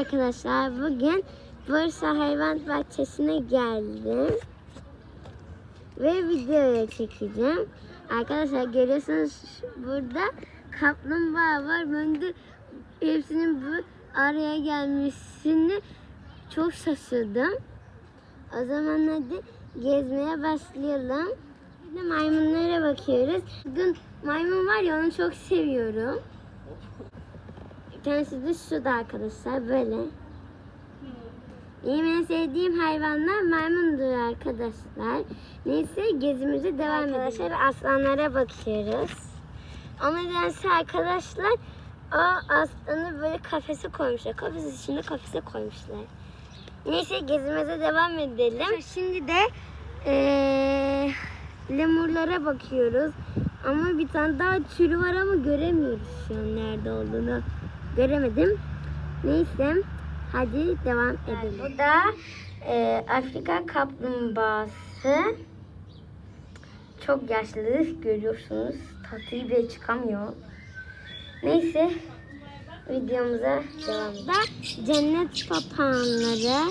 arkadaşlar. Bugün Bursa Hayvan Bahçesi'ne geldim. Ve video çekeceğim. Arkadaşlar görüyorsunuz burada kaplumbağa var. Ben de hepsinin bu araya gelmesini çok şaşırdım. O zaman hadi gezmeye başlayalım. De maymunlara bakıyoruz. Bugün maymun var ya onu çok seviyorum. Bir tanesi de arkadaşlar böyle. Benim en sevdiğim hayvanlar maymundur arkadaşlar. Neyse gezimize devam edelim. Arkadaşlar aslanlara bakıyoruz. Ama nedense arkadaşlar o aslanı böyle kafese koymuşlar. Kafes içinde kafese koymuşlar. Neyse gezimize devam edelim. Şimdi de eee lemurlara bakıyoruz. Ama bir tane daha türü var ama göremiyoruz şu an nerede olduğunu. Göremedim. Neyse hadi devam edelim. Bu da eee, Afrika kaplumbağası. Çok yaşlı görüyorsunuz. Tatlı bile çıkamıyor. Neyse videomuza devam edelim. Cennet papağanları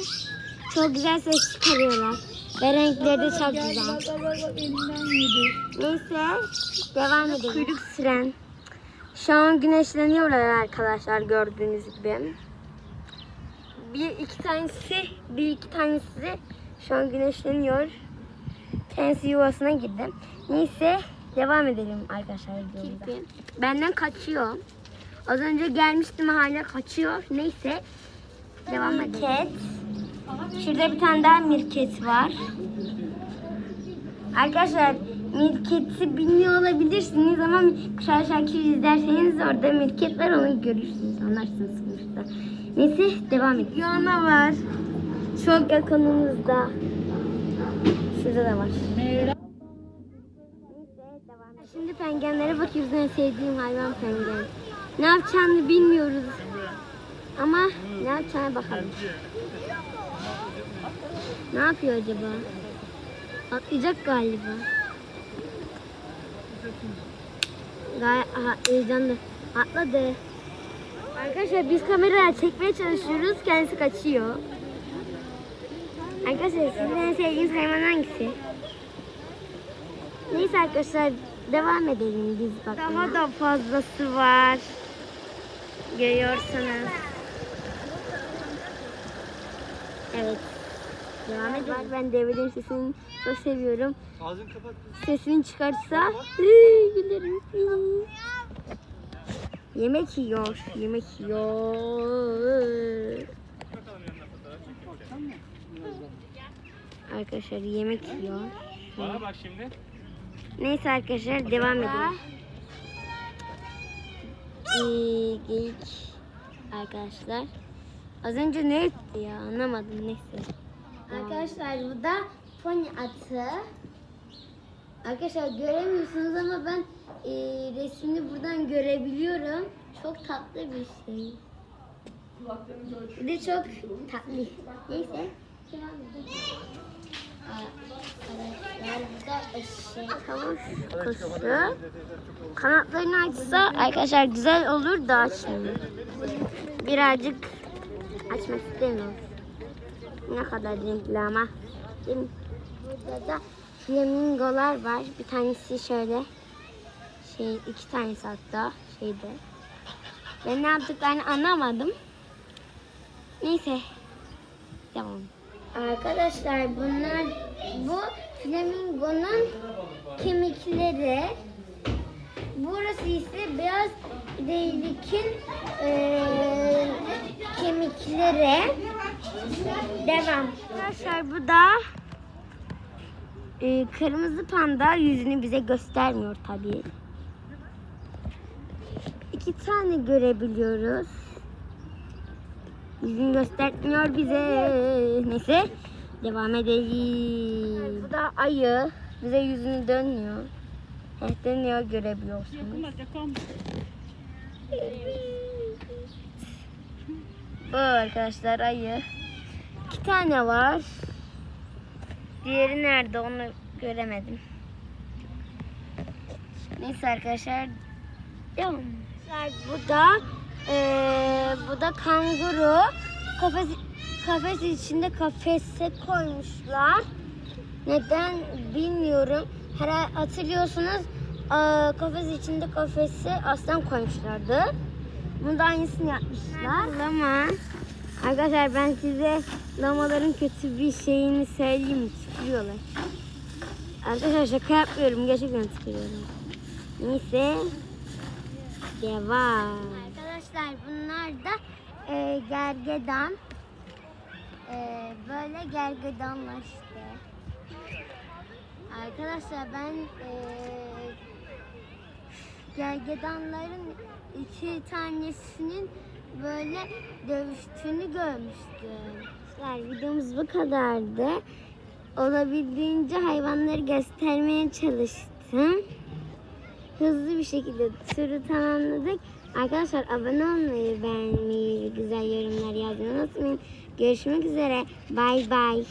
çok güzel ses çıkarıyorlar. Ve renkleri de çok güzel. Neyse devam edelim. Kuyruk siren. Şu an güneşleniyorlar arkadaşlar gördüğünüz gibi. Bir iki tanesi, bir iki tanesi şu an güneşleniyor. Kendisi yuvasına girdi. Neyse devam edelim arkadaşlar videomuza. Benden kaçıyor. Az önce gelmiştim hala kaçıyor. Neyse devam edelim. Mirket. Şurada bir tane daha mirket var. Arkadaşlar Mirket'i bilmiyor olabilirsiniz ama Kral Şakir izlerseniz orada Mirket var onu görürsünüz anlarsınız sonuçta. Neyse devam edelim. Yana var. Çok yakınımızda. Şurada da var. Neyse devam edelim. Şimdi pengenlere bakıyoruz en sevdiğim hayvan pengen. Ne yapacağını bilmiyoruz. Ama ne yapacağına bakalım. Ne yapıyor acaba? Atlayacak galiba. Gay aha, heyecanlı. Atladı. Arkadaşlar biz kameraya çekmeye çalışıyoruz. Kendisi kaçıyor. Arkadaşlar sizin en sevdiğiniz hayvan hangisi? Neyse arkadaşlar devam edelim biz bakmaya. Daha da fazlası var. Görüyorsunuz. Evet. Devam edelim. Ben develerin sesini çok seviyorum. Ağzını kapat. Sesini çıkartsa gülerim. Yemek yiyor. Yemek yiyor. Arkadaşlar yemek yiyor. Bana bak şimdi. Neyse arkadaşlar devam edelim. Geyik arkadaşlar. Az önce ne etti ya anlamadım neyse. Arkadaşlar bu da pony atı. Arkadaşlar göremiyorsunuz ama ben e, resmini buradan görebiliyorum. Çok tatlı bir şey. Bir de çok tatlı. Neyse. kuşu. Kanatlarını açsa arkadaşlar güzel olur da açmıyor. Birazcık açmak istemiyorum. Ne kadar renkli ama. Burada da flamingolar var. Bir tanesi şöyle. Şey iki tanesi hatta şeyde. Ben ne yaptıklarını anlamadım. Neyse. Devam. Arkadaşlar bunlar bu flamingonun kemikleri. Burası ise beyaz değilikin eee kemikleri. Devam. Arkadaşlar bu da e, kırmızı panda yüzünü bize göstermiyor tabii. İki tane görebiliyoruz. Yüzünü göstermiyor bize. Neyse devam edelim. Bu da ayı. Bize yüzünü dönmüyor. Evet dönüyor görebiliyorsunuz. Bu arkadaşlar ayı. İki tane var. Diğeri nerede onu göremedim. Neyse arkadaşlar. Devam. Bu da eee, bu da kanguru. kafes kafes içinde kafese koymuşlar. Neden bilmiyorum. Her hatırlıyorsunuz aa, kafes içinde kafese aslan koymuşlardı. Bunu da aynısını yapmışlar. Lama. Arkadaşlar ben size lamaların kötü bir şeyini söyleyeyim? Tükürüyorlar. Arkadaşlar şaka yapmıyorum. Gerçekten tükürüyorum. Neyse. Devam. Arkadaşlar bunlar da e, gergedan. E, böyle gergedanlar işte. Arkadaşlar ben e, gergedanların iki tanesinin böyle dövüştüğünü görmüştüm. Arkadaşlar videomuz bu kadardı. Olabildiğince hayvanları göstermeye çalıştım. Hızlı bir şekilde turu tamamladık. Arkadaşlar abone olmayı, beğenmeyi, güzel yorumlar yazmayı unutmayın. Görüşmek üzere. Bay bay.